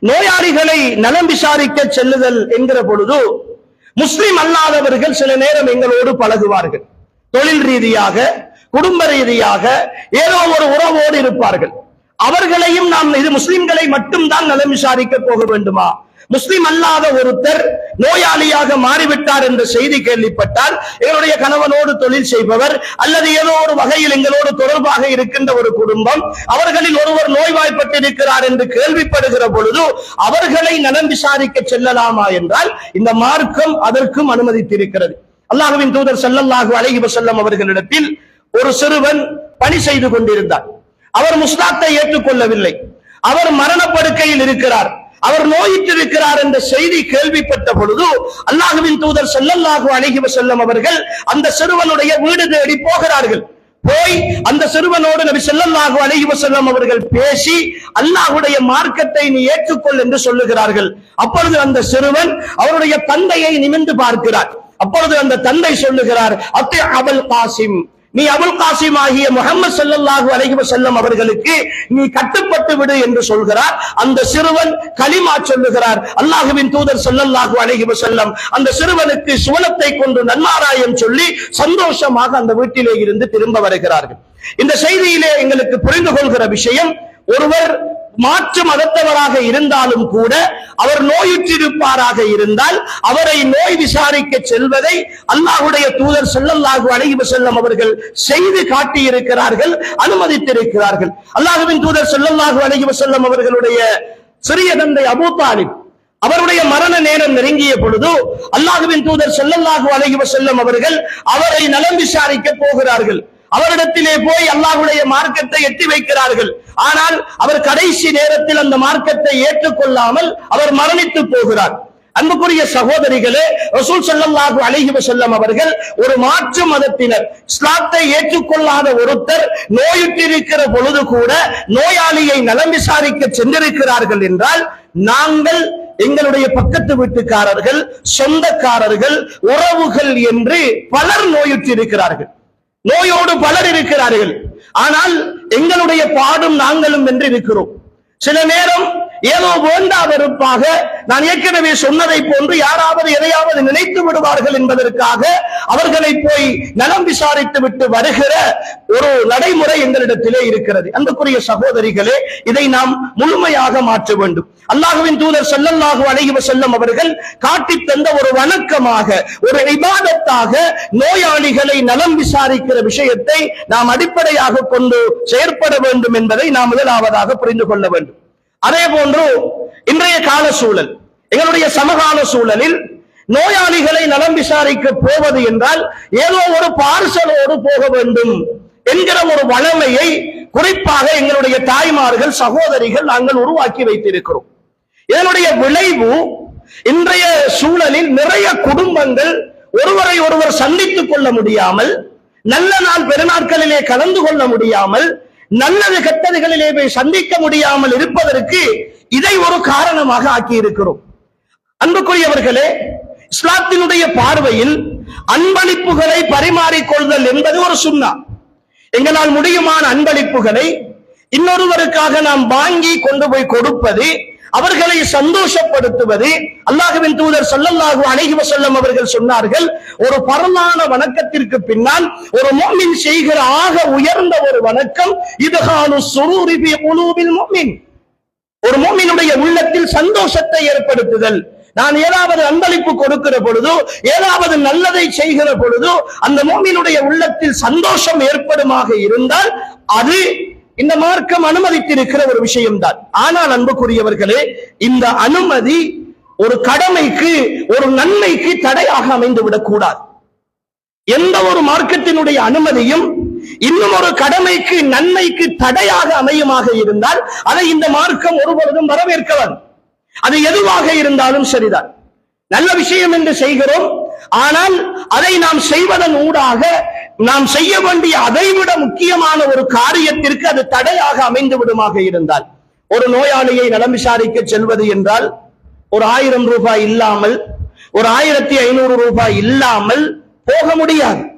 நோயாளிகளை நலம் விசாரிக்க செல்லுதல் என்கிற பொழுது முஸ்லிம் அல்லாதவர்கள் சில நேரம் எங்களோடு பழகுவார்கள். தொழில் ரீதியாக குடும்ப ரீதியாக ஏதோ ஒரு உறவோடு இருப்பார்கள். அவர்களையும் நாம் இது முஸ்லிம்களை மட்டும்தான் நலம் விசாரிக்க போக வேண்டுமா? முஸ்லிம் அல்லாத ஒருத்தர் நோயாளியாக மாறிவிட்டார் என்ற செய்தி கேள்விப்பட்டால் எங்களுடைய கணவனோடு தொழில் செய்பவர் அல்லது ஏதோ ஒரு வகையில் எங்களோடு தொடர்பாக இருக்கின்ற ஒரு குடும்பம் அவர்களில் ஒருவர் நோய்வாய்ப்பட்டிருக்கிறார் என்று கேள்விப்படுகிற பொழுது அவர்களை நலம் விசாரிக்க செல்லலாமா என்றால் இந்த மார்க்கம் அதற்கும் அனுமதித்திருக்கிறது. அல்லாஹுவின் தூதர் செல்லல்லாஹு அலைஹி வஸல்லம் அவர்களிடத்தில் ஒரு சிறுவன் பணி செய்து கொண்டிருந்தார் அவர் முஸ்லாத்தை ஏற்றுக்கொள்ளவில்லை. அவர் மரணப்படுக்கையில் இருக்கிறார். அவர் நோயிட்டிருக்கிறார் என்ற செய்தி கேள்விப்பட்ட பொழுது அல்லாஹுவின் தூதர் செல்லல்லாஹு அணுகிவ செல்லும் அவர்கள் அந்த சிறுவனுடைய வீடு தேடி போகிறார்கள். போய் அந்த சிறுவனோடு நபி செல்லல்லாஹு அலைஹி செல்லும் அவர்கள் பேசி அல்லாஹுடைய மார்க்கத்தை நீ ஏற்றுக்கொள் என்று சொல்லுகிறார்கள். அப்பொழுது அந்த சிறுவன் அவருடைய தந்தையை நிமிந்து பார்க்கிறார். அப்பொழுது அந்த தந்தை சொல்லுகிறார் அத்தே அபல் காசிம். நீ அபுல் காசிம் ஆகிய முகமது ஸல்லல்லாஹு அலைஹி வஸல்லம் அவர்களுக்கு நீ கட்டுப்பட்டு விடு என்று சொல்கிறார். அந்த சிறுவன் கலிமா சொல்லுகிறார். அல்லாஹுவின் தூதர் ஸல்லல்லாஹு அலைஹி செல்லம் அந்த சிறுவனுக்கு சுவனத்தை கொண்டு நன்மாராயம் சொல்லி சந்தோஷமாக அந்த வீட்டிலே இருந்து திரும்ப வருகிறார்கள். இந்த செய்தியிலே எங்களுக்கு புரிந்து கொள்கிற விஷயம் ஒருவர் மாற்று மதத்தவராக இருந்தாலும் கூட அவர் நோயுற்றிருப்பாராக இருந்தால் அவரை நோய் விசாரிக்க செல்வதை அல்லாஹுடைய தூதர் ஸல்லல்லாஹு அழகி செல்லம் அவர்கள் செய்து காட்டியிருக்கிறார்கள் அனுமதித்திருக்கிறார்கள். அல்லாஹுவின் தூதர் ஸல்லல்லாஹு அழகி செல்லம் அவர்களுடைய சிறிய தந்தை அபூ தாலிப் அவருடைய மரண நேரம் நெருங்கிய பொழுது அல்லாஹுவின் தூதர் ஸல்லல்லாஹு அழகி செல்லம் அவர்கள் அவரை நலம் விசாரிக்க போகிறார்கள். அவரிடத்திலே போய் அல்லாஹுடைய மார்க்கத்தை எட்டி வைக்கிறார்கள். ஆனால் அவர் கடைசி நேரத்தில் அந்த மார்க்கத்தை ஏற்றுக்கொள்ளாமல் அவர் மரணித்து போகிறார். அன்புக்குரிய சகோதரிகளே ரசூல் ஸல்லல்லாஹு அலைஹி வசல்லம் அவர்கள் ஒரு மாற்று மதத்தினர். இஸ்லாத்தை ஏற்றுக்கொள்ளாத ஒருத்தர் நோயுற்றிருக்கிற பொழுது கூட நோயாளியை நலம் விசாரிக்க சென்றிருக்கிறார்கள் என்றால் நாங்கள் எங்களுடைய பக்கத்து வீட்டுக்காரர்கள் சொந்தக்காரர்கள் உறவுகள் என்று பலர் நோயுற்றிருக்கிறார்கள். நோயோடு பலர் இருக்கிறார்கள். ஆனால் எங்களுடைய பாடும் நாங்களும் என்று இருக்கிறோம் சில நேரம் ஏதோ வேண்டா வெறுப்பாக நான் ஏற்கனவே சொன்னதை போன்று யாராவது எதையாவது நினைத்து விடுவார்கள் என்பதற்காக அவர்களை போய் நலம் விசாரித்து விட்டு வருகிற ஒரு நடைமுறை எங்களிடத்திலே இருக்கிறது. அன்புக்குரிய சகோதரிகளே இதை நாம் முழுமையாக மாற்ற வேண்டும். அல்லாஹுவின் தூதர் செல்லல்லாக அழகிவ செல்லும் அவர்கள் காட்டித் தந்த ஒரு வணக்கமாக ஒரு விவாதத்தாக நோயாளிகளை நலம் விசாரிக்கிற விஷயத்தை நாம் அடிப்படையாக கொண்டு செயற்பட வேண்டும் என்பதை நாம் முதலாவதாக புரிந்து கொள்ள வேண்டும். அதே போன்று இன்றைய கால சூழல் எங்களுடைய சமகால சூழலில் நோயாளிகளை நலம் விசாரிக்க போவது என்றால் ஏதோ ஒரு பார்சலோடு போக வேண்டும் என்கிற ஒரு வளமையை குறிப்பாக எங்களுடைய தாய்மார்கள் சகோதரிகள் நாங்கள் உருவாக்கி வைத்திருக்கிறோம். இதனுடைய விளைவு இன்றைய சூழலில் நிறைய குடும்பங்கள் ஒருவரை ஒருவர் சந்தித்துக் கொள்ள முடியாமல் நல்ல நாள் பெருநாட்களிலே கலந்து கொள்ள முடியாமல் நல்லது கெட்டதுகளிலே போய் சந்திக்க முடியாமல் இருப்பதற்கு இதை ஒரு காரணமாக ஆக்கி இருக்கிறோம் அன்புக்குரியவர்களே இஸ்லாத்தினுடைய பார்வையில் அன்பளிப்புகளை பரிமாறிக்கொள்தல் என்பது ஒரு சுண்ணா. எங்களால் முடியுமான அன்பளிப்புகளை இன்னொருவருக்காக நாம் வாங்கி கொண்டு போய் கொடுப்பது அவர்களை சந்தோஷப்படுத்துவது அல்லாஹுவின் தூதர் ஸல்லல்லாஹு அணைகிவ செல்லம் அவர்கள் சொன்னார்கள் ஒரு பரலான வணக்கத்திற்கு பின்னால் ஒரு மோமின் செய்கிற ஆக உயர்ந்த ஒரு வணக்கம் இதுகானு சுரூரி ஃபீ மோமின் ஒரு மோமினுடைய உள்ளத்தில் சந்தோஷத்தை ஏற்படுத்துதல். நான் ஏதாவது அன்பளிப்பு கொடுக்கிற பொழுதோ ஏதாவது நல்லதை செய்கிற பொழுதோ அந்த மோமினுடைய உள்ளத்தில் சந்தோஷம் ஏற்படுமாக இருந்தால் அது இந்த மார்க்கம் அனுமதித்திருக்கிற ஒரு விஷயம்தான். ஆனால் அன்புக்குரியவர்களே இந்த அனுமதி ஒரு கடமைக்கு ஒரு நன்மைக்கு தடையாக அமைந்து விடக்கூடாது. எந்த ஒரு மார்க்கத்தினுடைய அனுமதியும் இன்னும் ஒரு கடமைக்கு நன்மைக்கு தடையாக அமையுமாக இருந்தால் அதை இந்த மார்க்கம் ஒருபொழுதும் வரவேற்கவன் அது எதுவாக இருந்தாலும் சரிதான். நல்ல விஷயம் என்று செய்கிறோம் ஆனால் அதை நாம் செய்வதன் ஊடாக நாம் செய்ய வேண்டிய அதைவிட முக்கியமான ஒரு காரியத்திற்கு அது தடையாக அமைந்து விடுமாக இருந்தால் ஒரு நோயாளியை நலம் விசாரிக்க செல்வது என்றால் ஒரு ஆயிரம் ரூபாய் இல்லாமல் ஒரு ஆயிரத்தி ஐநூறு ரூபாய் இல்லாமல் போக முடியாது.